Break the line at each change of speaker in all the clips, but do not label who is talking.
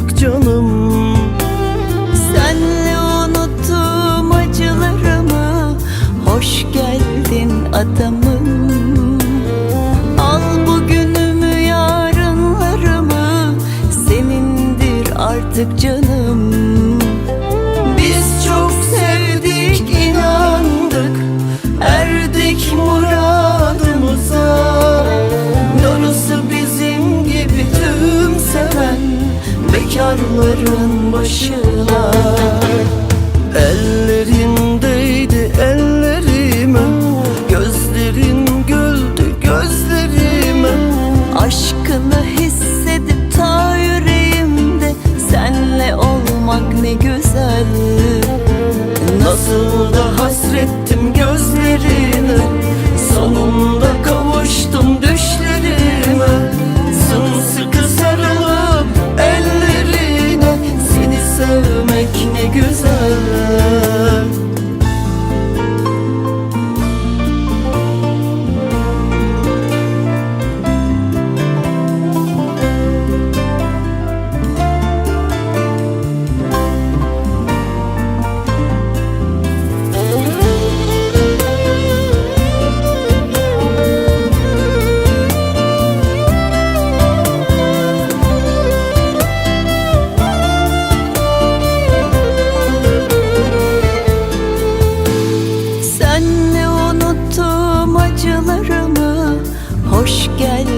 Baktıkça should.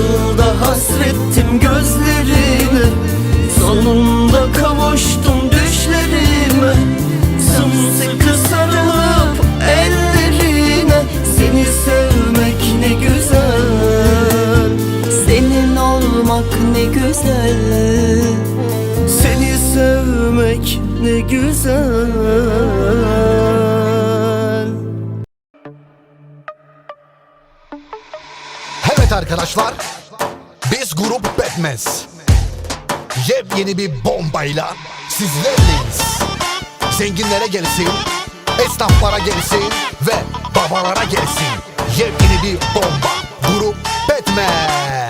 Yılda hasrettim gözlerine Sonunda kavuştum düşlerime. Sımsıkı sarılıp ellerine. Seni sevmek ne güzel.
Senin olmak ne güzel.
Seni sevmek ne güzel.
Evet arkadaşlar grup Batmez. Yepyeni bir bombayla sizlerleyiz. Zenginlere gelsin, esnaflara gelsin ve babalara gelsin. Yepyeni bir bomba. Grup
Batmez.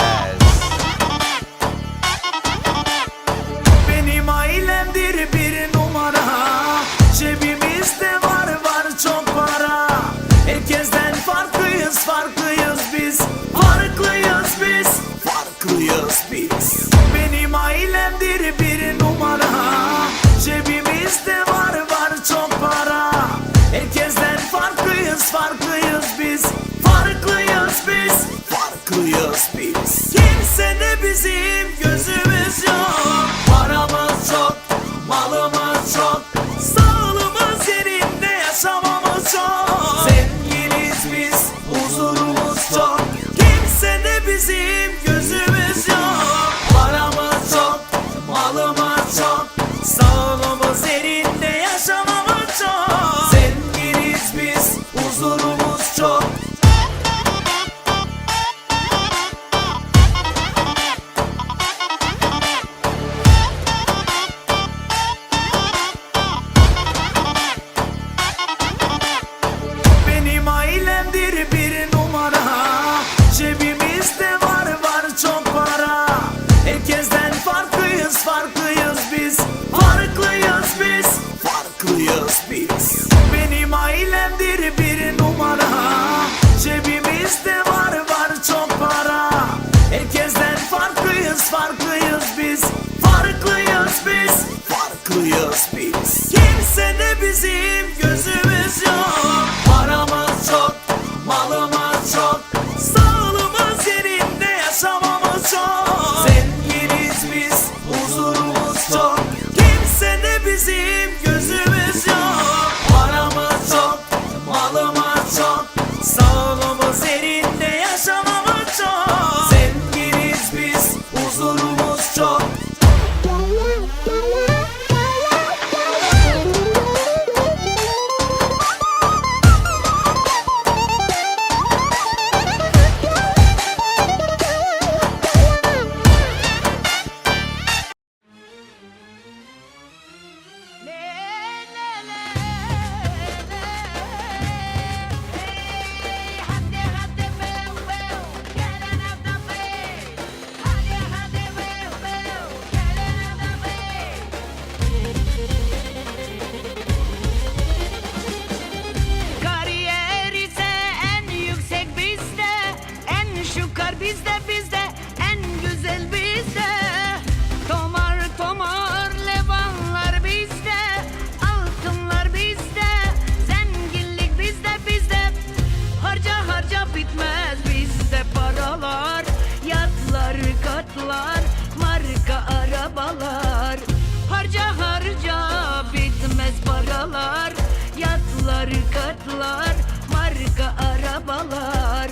Katlar Marka arabalar.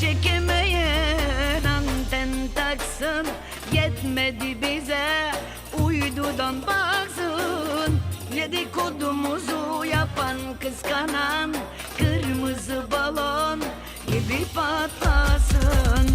Çekemeyen anten taksın Yetmedi bize. Uydudan baksın Dedikodumuzu yapan kıskanan Kırmızı balon gibi patlasın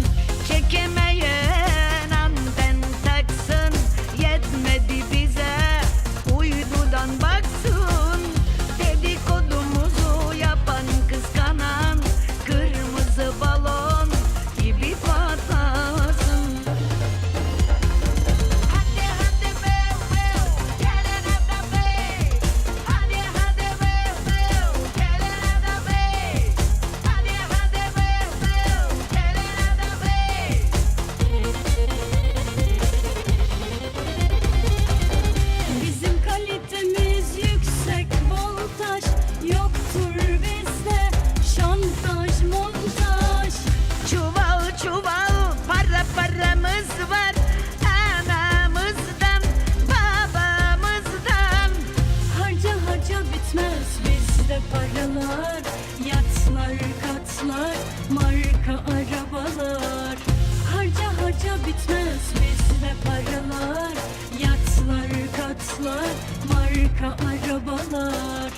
marka arabalar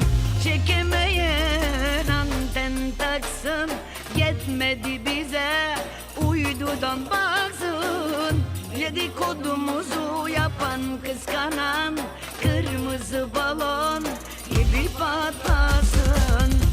Çekemeyen anten taksın. Yetmedi bize uydudan baksın. Dedikodumuzu yapan kıskanan Kırmızı balon gibi patlasın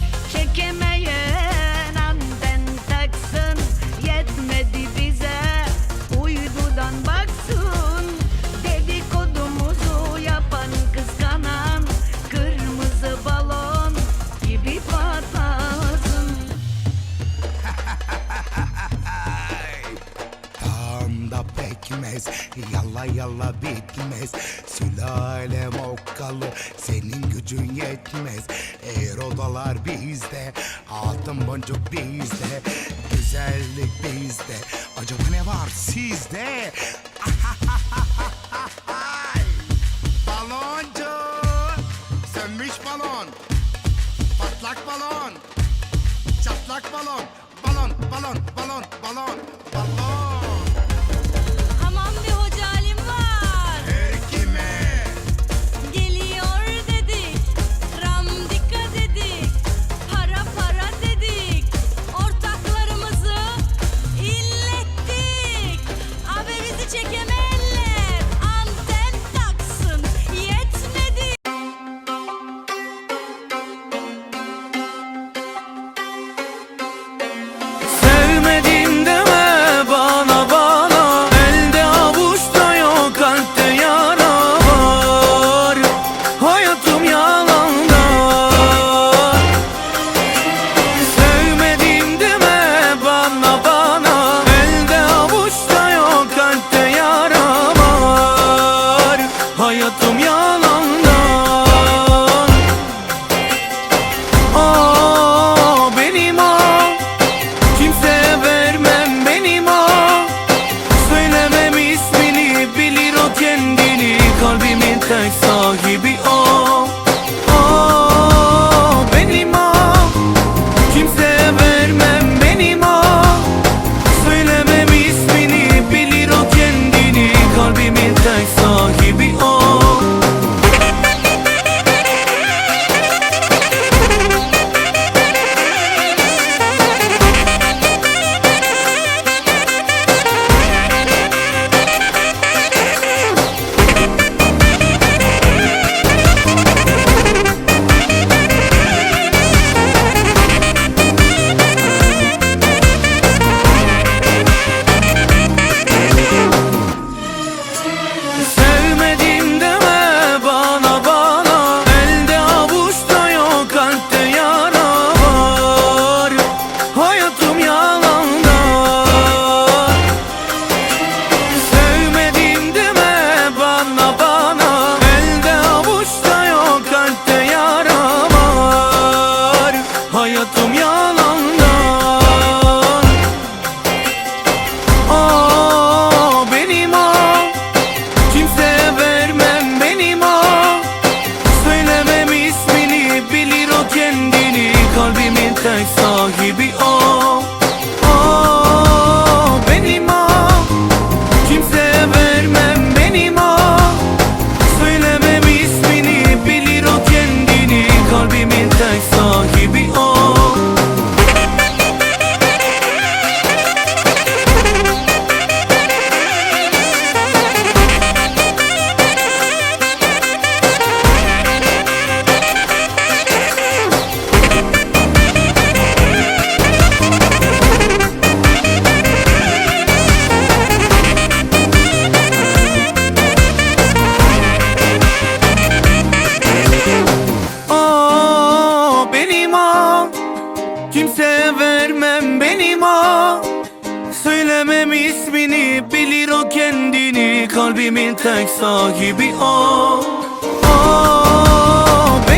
Yalla bitmez. Sülalem okkalı Senin gücün yetmez. Eğer odalar bizde Altın boncuk bizde Güzellik bizde. Acaba ne var sizde? Baloncu Sönmüş balon. Patlak balon. Çatlak balon. Balon balon balon balon. Balon